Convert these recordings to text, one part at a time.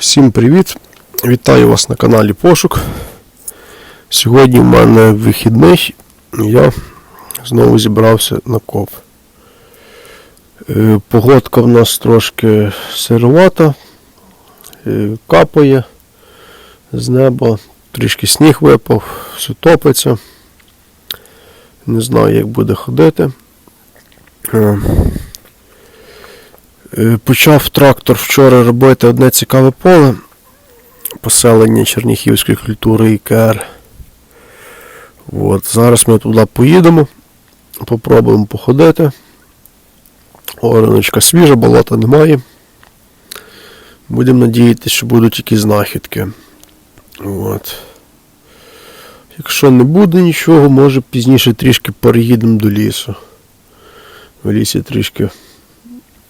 Всім привіт! Вітаю вас на каналі Пошук. Сьогодні в мене вихідний, і я знову зібрався на коп. Е, Погодка в нас трошки сировата, е, капає з неба, трішки сніг випав, все топиться. Не знаю, як буде ходити. Е, Почав трактор вчора робити одне цікаве поле. Поселення Черніхівської культури ІКР. От, зараз ми туди поїдемо. Попробуємо походити. Ораночка свіжа, болота немає. Будемо надіятися, що будуть якісь знахідки. От. Якщо не буде нічого, може пізніше трішки переїдемо до лісу. В лісі трішки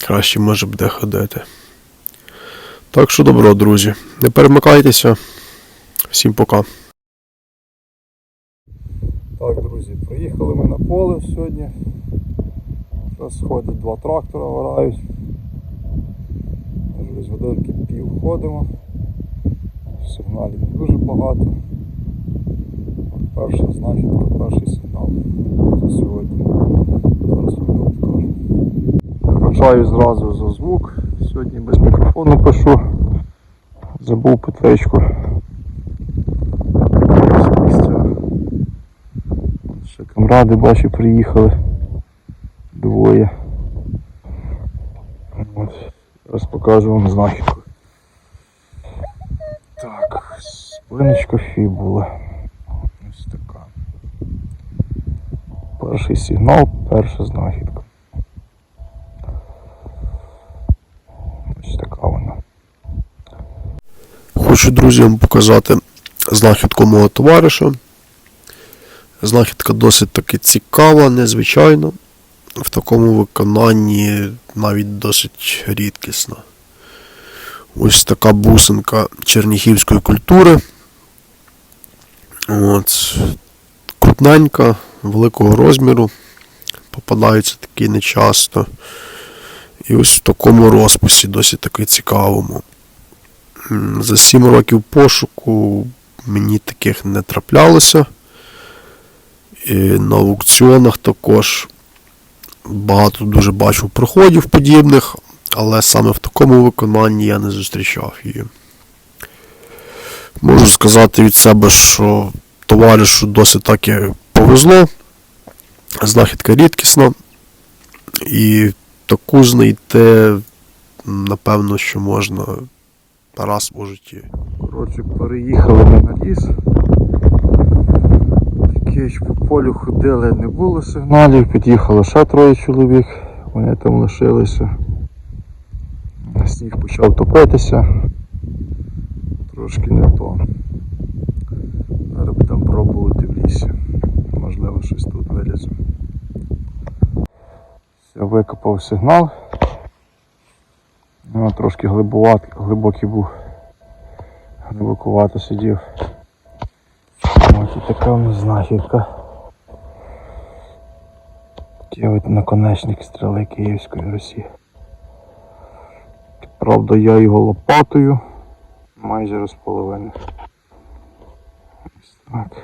краще може буде ходити. Так що добро, друзі. Не перемикайтеся. Всім пока. Так, друзі, приїхали ми на поле сьогодні. Зараз ходять два трактора, вирають. З годинки пів ходимо. Сигналів дуже багато. От перша знахідка, перший сигнал за сьогодні. Зараз вам покажу. Вибачаю зразу за звук. Сьогодні без мікрофону пишу. Забув петличку. Ще камради бачу приїхали двоє. От. Зараз покажу вам знахідку. Так, спиночка фібула. Ось така. Перший сигнал, перша знахідка. Ось така вона. Хочу друзям показати знахідку мого товариша. Знахідка досить таки цікава, незвичайна. В такому виконанні навіть досить рідкісна. Ось така бусинка черніхівської культури. От. Крупненька, великого розміру. Попадаються такі нечасто. І ось в такому розписі, досить таки цікавому. За 7 років пошуку мені таких не траплялося. І на аукціонах також багато дуже бачив проходів подібних, але саме в такому виконанні я не зустрічав її. Можу сказати від себе, що товаришу досить таки повезло. Знахідка рідкісна. І таку знайти, напевно, що можна раз у житті. Коротше, переїхали ми на ліс. Таке по полю ходили, не було сигналів, під'їхало ще троє чоловік, вони там лишилися. Сніг почав топитися. Трошки не то. Зараз будемо пробувати в лісі. Можливо, щось тут вилізе. Викопав сигнал. Ну, трошки глибоват, глибокий був. Глибокувато сидів. Ось і така в нас знахідка. От наконечник стріли Київської Русі. Правда, я його лопатою майже розполовинив. Ось так.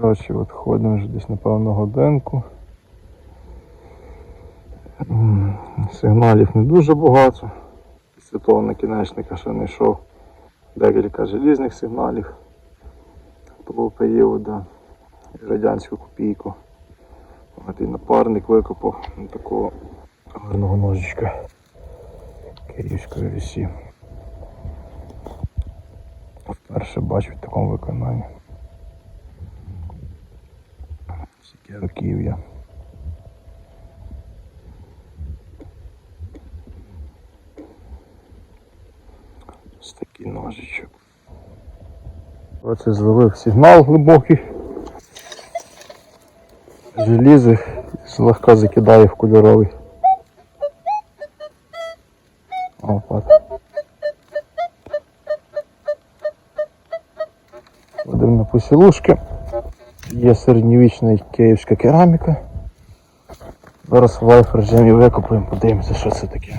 Коротше, от ходимо вже десь напевно годинку. Сигналів не дуже багато. Після того накінечника ще знайшов декілька желізних сигналів того періоду радянську копійку. От і напарник викопав такого гарного ножичка Київської Русі. Вперше бачу в такому виконанні. Скільки. Ось такий ножичок. Оце зловив сигнал глибокий. Желізи злегка закидає в кольоровий. Опа. Ходимо на посілушки. Є середньовічна київська кераміка. Зараз в лайф режимі викопаємо, подивимося, що це таке.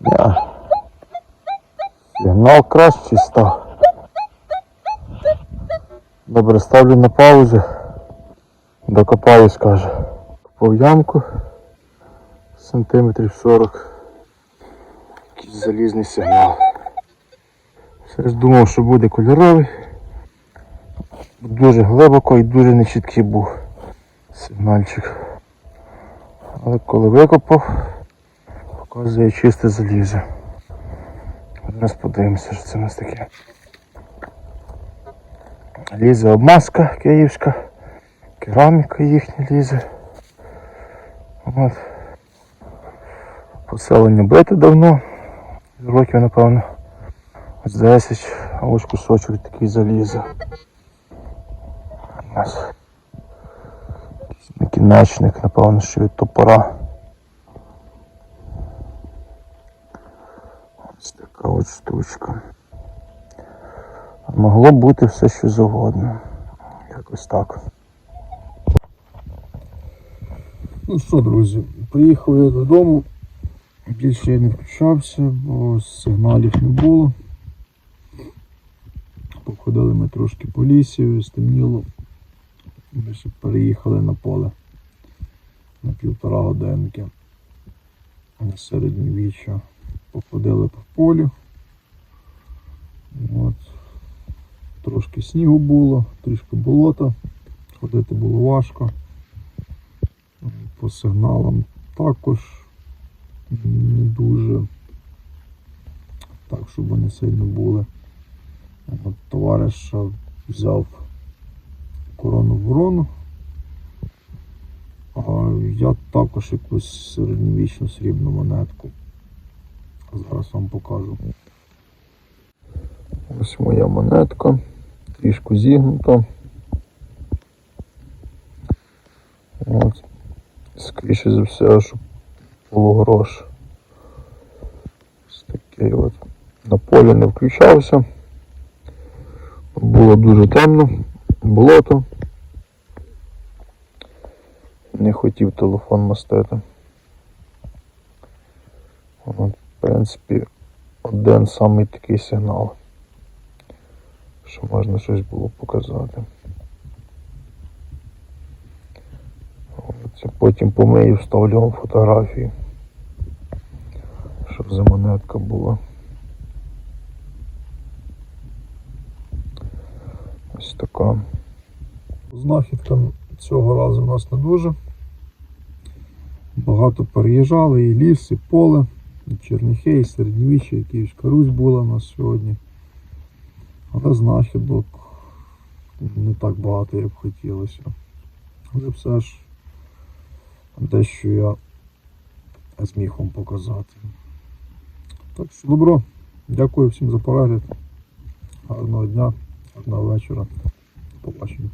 Я. Сигнал кращий став. Добре, ставлю на паузу. Докопаю, скаже. Копав ямку сантиметрів 40. Залізний сигнал. Все ж думав, що буде кольоровий. Дуже глибоко і дуже нечіткий був сигнальчик. Але коли викопав, показує чисте залізо. Зараз подивимося, що це у нас таке. Лізе обмазка київська, кераміка їхня лізе. От. Поселення бити давно. Років, напевно, з 10, а ось кусочок такий заліза. У нас якийсь накінечник, напевно, що від топора. Ось така от штучка. Могло бути все що завгодно. Якось так. Ну що, друзі, приїхав я додому. Більше я не включався, бо сигналів не було. Походили ми трошки по лісі, стемніло. Ми ще переїхали на поле на півтора годинки. На середньовіччя. Походили по полю. От. Трошки снігу було, трішки болота. Ходити було важко. По сигналам також дуже так, щоб вони сильно були. От товариш взяв корону ворону, а я також якусь середньовічну срібну монетку. Зараз вам покажу. Ось моя монетка, трішки зігнута. От. Скоріше за все, що полугрош. Ось такий от. На полі не включався. Було дуже темно, болото. Не хотів телефон мастити. От, в принципі, один самий такий сигнал, що можна щось було показати. От, потім помию, вставлю фотографії, щоб за монетка була. Ось така. Знахідка цього разу у нас не дуже. Багато переїжджали, і ліс, і поле, і Черніхей, і Середньовіччя, і Київська Русь була у нас сьогодні. Але знахідок не так багато, як хотілося. Але все ж дещо я зміг вам показати. Так що добро. Дякую всім за перегляд. Гарного дня, гарного вечора. Побачення.